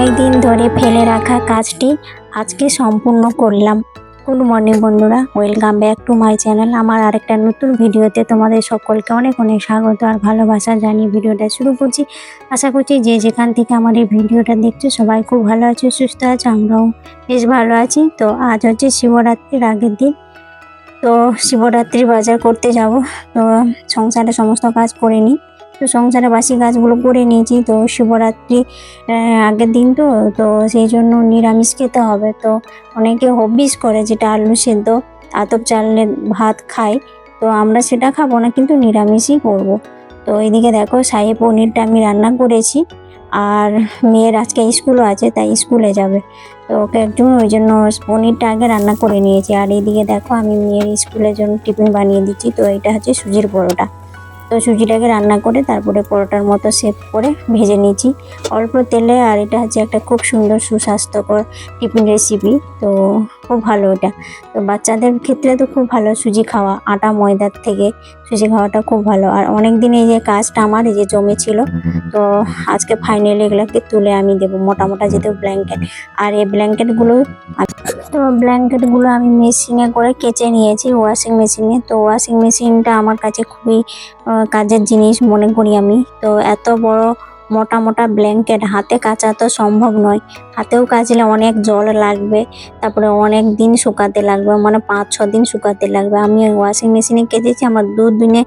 অনেক দিন ধরে ফেলে রাখা কাজটি আজকে সম্পূর্ণ করলাম। গুড মর্নিং বন্ধুরা, welcome back to my channel. আমার আরেকটা নতুন ভিডিওতে তোমাদের সকলকে অনেক অনেক স্বাগত আর ভালোবাসা জানিয়ে ভিডিওটা শুরু করছি। আশা করছি যে যেখান থেকে আমার এই ভিডিওটা দেখছ, সবাই খুব ভালো আছে, সুস্থ আছে, আমরাও বেশ ভালো আছি। তো আজ হচ্ছে শিবরাত্রির আগের দিন। তো শিবরাত্রির বাজার করতে যাব। তো সংসারে সমস্ত কাজ করে নিই। তো সংসারে বাসি কাজগুলো করে নিয়েছি। তো শিবরাত্রি আগের দিন তো তো সেই জন্য নিরামিষ খেতে হবে। তো অনেকে হবিস করে যেটা আলু সেদ্ধ আতপ চালের ভাত খায়। তো আমরা সেটা খাব না, কিন্তু নিরামিষই করব। তো এইদিকে দেখো সাহি পনিরটা আমি রান্না করেছি। আর মেয়ের আজকে স্কুলও আছে, তাই স্কুলে যাবে। তো ওকে একটু ওই জন্য পনিরটা আগে রান্না করে নিয়েছি। আর এইদিকে দেখো, আমি মেয়ের স্কুলের জন্য টিফিন বানিয়ে দিচ্ছি, তো এটা হচ্ছে সুজির পরোটা। তো সুজিটাকে রান্না করে তারপরে পরোটার মতো সেভ করে ভেজে নিয়েছি। অল্প তেলে আর এটা হচ্ছে একটা খুব সুন্দর সুস্বাস্থ্যকর টিফিন রেসিপি তো খুব ভালো এটা তো বাচ্চাদের ক্ষেত্রে তো খুব ভালো সুজি খাওয়া, আটা, ময়দার থেকে সুজি খাওয়াটা খুব ভালো। আর অনেক দিন এই যে কাজটা আমার, এই যে জমেছিল তো আজকে ফাইনালি এগুলোকে তুলে আমি দেবো, মোটা মোটা যেহেতু ব্ল্যাঙ্কেট আর এই ব্ল্যাঙ্কেটগুলো তো ব্ল্যাঙ্কেটগুলো আমি মেশিনে করে কেচে নিয়েছি ওয়াশিং মেশিনে তো ওয়াশিং মেশিনটা আমার কাছে খুবই কাজের জিনিস মনে করি আমি। তো এত বড় মোটা মোটা ব্ল্যাঙ্কেট হাতে কাচা তো সম্ভব নয়। হাতেও কাচলে অনেক জল লাগবে তারপরে অনেক দিন শুকাতে লাগবে মানে পাঁচ ছ দিন শুকাতে লাগবে। আমি ওয়াশিং মেশিনে কেচেছি আমার দু দিনে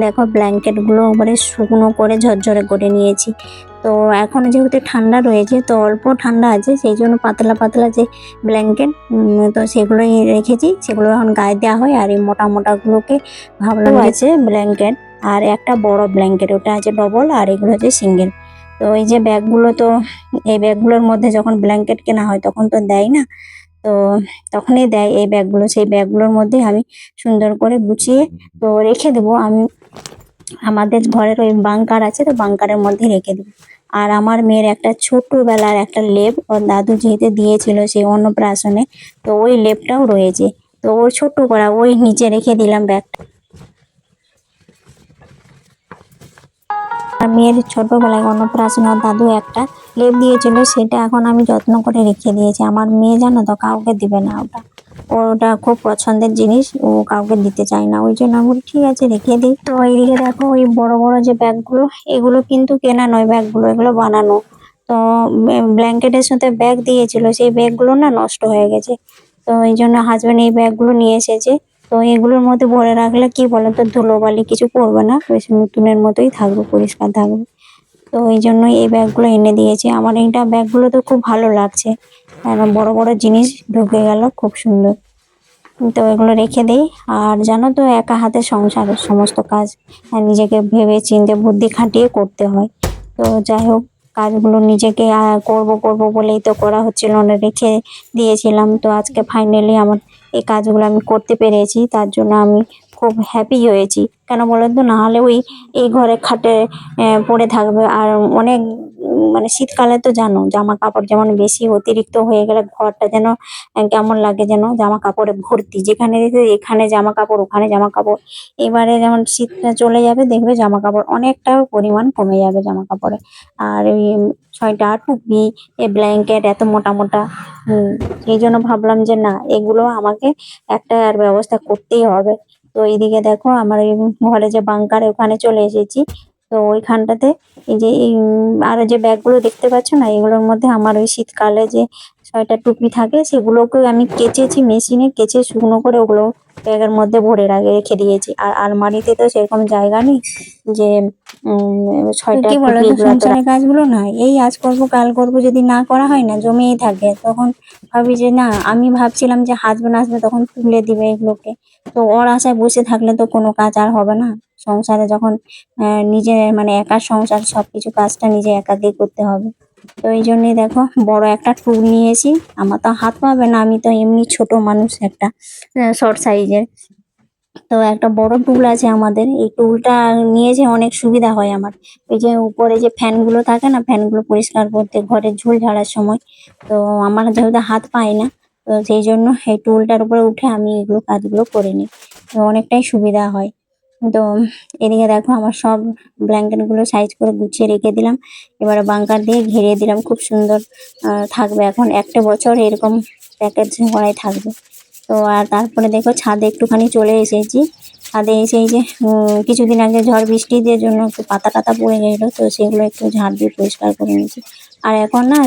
দেখো ব্ল্যাঙ্কেটগুলো একবারে শুকনো করে ঝরঝরে করে নিয়েছি। তো এখন যেহেতু ঠান্ডা রয়েছে তো অল্প ঠান্ডা আছে সেই জন্য পাতলা পাতলা যে ব্ল্যাঙ্কেট তো সেগুলোই রেখেছি সেগুলো এখন গায়ে দেওয়া হয় আর এই মোটা মোটাগুলোকে ভাবলাম আছে ব্ল্যাঙ্কেট আর একটা বড় ব্ল্যাঙ্কেট ওটা আছে ডবল আর এগুলো হচ্ছে সিঙ্গেল তো এই যে ব্যাগগুলো তো, এই ব্যাগগুলোর মধ্যে যখন ব্ল্যাঙ্কেট কেনা হয় তখন তো দেয় না? তো তখনই দেয় এই ব্যাগগুলো। সেই ব্যাগগুলোর মধ্যে আমি সুন্দর করে গুছিয়ে তো রেখে দেবো। আমি, আমাদের ঘরের ওই বাংকার আছে তো বাংকারের মধ্যে রেখে দেবো। আর আমার মেয়ের একটা ছোট্টবেলার একটা লেপ ওর দাদু যেহেতু দিয়েছিল সেই অন্নপ্রাশনে, তো ওই লেপটাও রয়েছে। তো ওর ছোট্ট করা, ওই নিচে রেখে দিলাম ব্যাগটা। মেয়ের ছোটবেলায় অন্নপ্রাশন দাদু একটা লেপ দিয়েছিল, সেটা এখন আমি যত্ন করে রেখে দিয়েছি। আমার মেয়ে জানো তো কাউকে দিবে না ওটা। ওটা খুব পছন্দের জিনিস, ও কাউকে দিতে চায় না। ওই জন্য আমি ঠিক আছে, রেখে দিই। তো এইদিকে দেখো, ওই বড় বড় যে ব্যাগগুলো, এগুলো কিন্তু কেনা নয় ব্যাগগুলো, এগুলো বানানো। তো ব্ল্যাঙ্কেটের সাথে ব্যাগ দিয়েছিল, সেই ব্যাগগুলো না নষ্ট হয়ে গেছে। তো এই জন্য হাজব্যান্ড এই ব্যাগগুলো নিয়ে এসেছে। তো এগুলোর মধ্যে ভরে রাখলে কি বলো তো ধুলোবালি কিছু পড়বে না, বেশ নতুনের মতোই থাকবে, পরিষ্কার থাকবে। তো এই জন্য এই ব্যাগগুলো এনে দিয়েছে। আমার এইটা ব্যাগগুলো তো খুব ভালো লাগছে। কারণ বড় বড় জিনিস ঢুকে গেল, খুব সুন্দর। তো এগুলো রেখে দেই। আর জানো তো, একা হাতে সংসারের সমস্ত কাজ। নিজেকে ভেবে চিন্তে, বুদ্ধি খাটিয়ে করতে হয়। তো যাই হোক, কাজগুলো নিজেকে করব করব বলেই তো করা হচ্ছিল না, রেখে দিয়েছিলাম। তো আজকে ফাইনালি আমার এই কাজগুলো আমি করতে পেরেছি তার জন্য আমি খুব হ্যাপি হয়েছি। কেন বলেন তো? না হলে ওই, এই ঘরে খাটে পড়ে থাকবে। আর অনেক মানে শীতকালে তো জানো জামা কাপড় যেমন বেশি অতিরিক্ত হয়ে গেলে ঘরটা যেন কেমন লাগে যেন? জামা কাপড়ে ভর্তি। যেখানে দেখবে এখানে জামা কাপড় ওখানে জামা কাপড় এবারে যেমন শীতটা চলে যাবে, দেখবে জামা কাপড় অনেকটা পরিমাণ কমে যাবে জামা কাপড়ে আর ওই ছয়টা টুপি, এ ব্ল্যাঙ্কেট এত মোটা মোটা। হুম, এই জন্য ভাবলাম যে না, এগুলো আমাকে একটা আর ব্যবস্থা করতেই হবে। তো এইদিকে দেখো আমার ওই ঘরে যে বাংকার ওখানে চলে এসেছি। তো ওইখানটাতে এই যে এই আর যে ব্যাগগুলো দেখতে পাচ্ছ না, এগুলোর মধ্যে আমার ওই শীতকালে যে ছয়টা টুপি থাকে সেগুলোকে আমি কেচেছি মেশিনে কেচে শুকনো করে ওগুলো ব্যাগের মধ্যে ভরে রাখে রেখে দিয়েছি। আর আলমারিতে তো সেরকম জায়গা নেই যে ছয়টা কি বলো সংসারের কাজগুলো না এই আজ করব কাল করব যদি না করা হয় না জমেই থাকে। তখন ভাবি যে না আমি ভাবছিলাম যে হাজবেন্ড আসবে তখন তুলে দিবে এগুলোকে। তো ওর আশায় বসে থাকলে তো কোনো কাজ আর হবে না। সংসারে যখন আহ, নিজে মানে একার সংসার সবকিছু কাজটা নিজে একাকেই করতে হবে। তো এই জন্যই দেখো বড় একটা টুল নিয়েছি। আমার তো হাত পাবে না, আমি তো এমনি ছোট মানুষ একটা শর্ট সাইজের তো একটা বড় টুল আছে আমাদের, এই টুলটা নিয়ে নিয়েছে অনেক সুবিধা হয় আমার। এই যে উপরে যে ফ্যানগুলো থাকে না ফ্যানগুলো পরিষ্কার করতে ঘরের ঝুল ঝাড়ার সময়, তো আমার যেহেতু হাত পাই না, তো সেই জন্য এই টুলটার উপরে উঠে আমি এগুলো কাজগুলো করে নিই। অনেকটাই সুবিধা হয়। তো এদিকে দেখো আমার সব ব্ল্যাঙ্কেটগুলো সাইজ করে গুছিয়ে রেখে দিলাম। এবারে বাঙ্কার দিয়ে ঘিরিয়ে দিলাম, খুব সুন্দর থাকবে এখন। একটা বছর এরকম প্যাকেট ভরাই থাকবে। তো আর তারপরে দেখো ছাদে একটুখানি চলে এসেছি। ছাদে এসে এই যে কিছুদিন আগে ঝড় বৃষ্টিদের জন্য একটু পাতা টাতা পড়ে গেছিল, তো সেগুলো একটু ঝাড় দিয়ে পরিষ্কার করে নিয়েছি। আর এখন না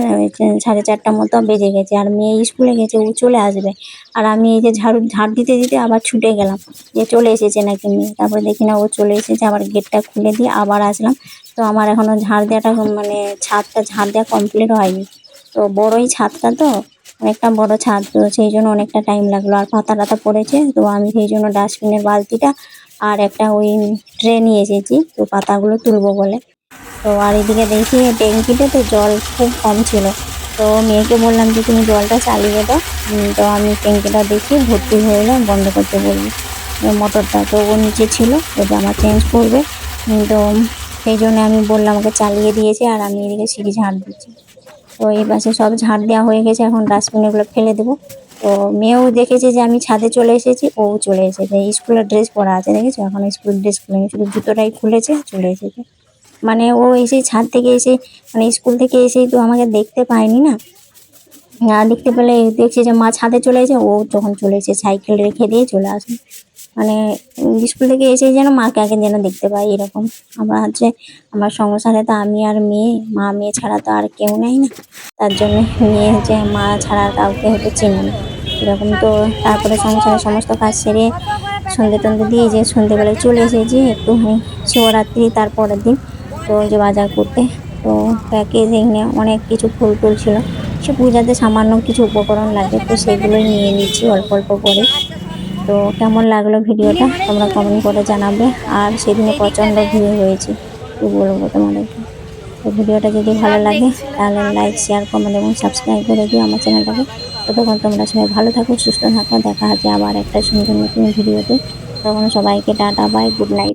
সাড়ে চারটা মতো বেজে গেছে। আর মেয়ে স্কুলে গেছে, ও চলে আসবে। আর আমি এই যে ঝাড়ু, ঝাড় দিতে দিতে আবার ছুটে গেলাম। যে চলে এসেছে নাকি মেয়ে? তারপরে দেখি না ও চলে এসেছে। আবার গেটটা খুলে দিয়ে আবার আসলাম। তো আমার এখনও ঝাড় দেওয়াটা মানে ছাদটা, ঝাড় দেওয়া কমপ্লিট হয়নি। তো বড়ই ছাদটা তো, অনেকটা বড় ছাদ। তো সেই জন্য অনেকটা টাইম লাগল। আর পাতা টাতা পড়েছে, তো আমি সেই জন্য ডাস্টবিনের বালতিটা আর একটা ওই ট্রে নিয়ে এসেছি। তো পাতাগুলো তুলবো বলে। তো আর এদিকে দেখি ট্যাঙ্কিতে তো জল খুব কম ছিল। তো মেয়েকে বললাম যে, তুমি জলটা চালিয়ে দাও। তো আমি ট্যাঙ্কিটা দেখি ভর্তি হয়ে এলে বন্ধ করতে বলব মোটরটা তো ও নিচে ছিল তো জামা চেঞ্জ করবে। তো সেই জন্য আমি বললাম, ওকে চালিয়ে দিয়েছে আর আমি এদিকে সিঁড়ি ঝাড় দিচ্ছি। তো এই পাশে সব ঝাড় দেওয়া হয়ে গেছে, এখন ডাস্টবিনে গুলো ফেলে দেবো। তো মেয়েও দেখেছে যে, আমি ছাদে চলে এসেছি, ও চলে এসেছে। স্কুলের ড্রেস পরা আছে, দেখেছ? এখন স্কুল ড্রেস খুলেনি, শুধু জুতোটাই খুলেছে, চলে এসেছে। মানে ও এসে ছাদ থেকে এসে মানে স্কুল থেকে এসেই তো আমাকে দেখতে পায়নি না। না, দেখতে পেলে দেখছি যে মা ছাদে চলে এসে, ও যখন চলে এসে সাইকেল রেখে দিয়ে চলে আসে। মানে স্কুল থেকে এসে যেন মাকে আগে যেন দেখতে পাই এরকম। আমরা হচ্ছে, আমার সংসারে তো আমি আর মেয়ে, মা মেয়ে ছাড়া তো আর কেউ নেই না। তার জন্য মেয়ে হচ্ছে, মা ছাড়া আর কাউকে হয়তো চেনে না। এরকম তো তারপরে সংসারের সমস্ত কাজ সেরে সন্ধে টন্ধে দিয়ে যে সন্ধেবেলায় চলে এসেছি, একটুখানি শিবরাত্রি তারপরের দিন। তো যে বাজার করতে। তো প্যাকেজ এখানে অনেক কিছু ফুল টুল ছিল সে পূজাতে সামান্য কিছু উপকরণ লাগে তো সেগুলোই নিয়ে নিচ্ছি অল্প অল্প করে। তো কেমন লাগল ভিডিওটা তোমরা কমেন্ট করে জানাবে। আর সেদিনে প্রচণ্ড ভিড় হয়েছে, কি বলব তোমাদেরকে। তো ভিডিওটা যদি ভালো লাগে, তাহলে লাইক শেয়ার কমেন্ট এবং সাবস্ক্রাইব করে দিও আমার চ্যানেলটাকে। ততক্ষণ তোমরা সবাই ভালো থাকো, সুস্থ থাকো। দেখা হচ্ছে আবার একটা সুন্দর নতুন ভিডিওতে। তখন সবাইকে টাটা বাই গুড নাইট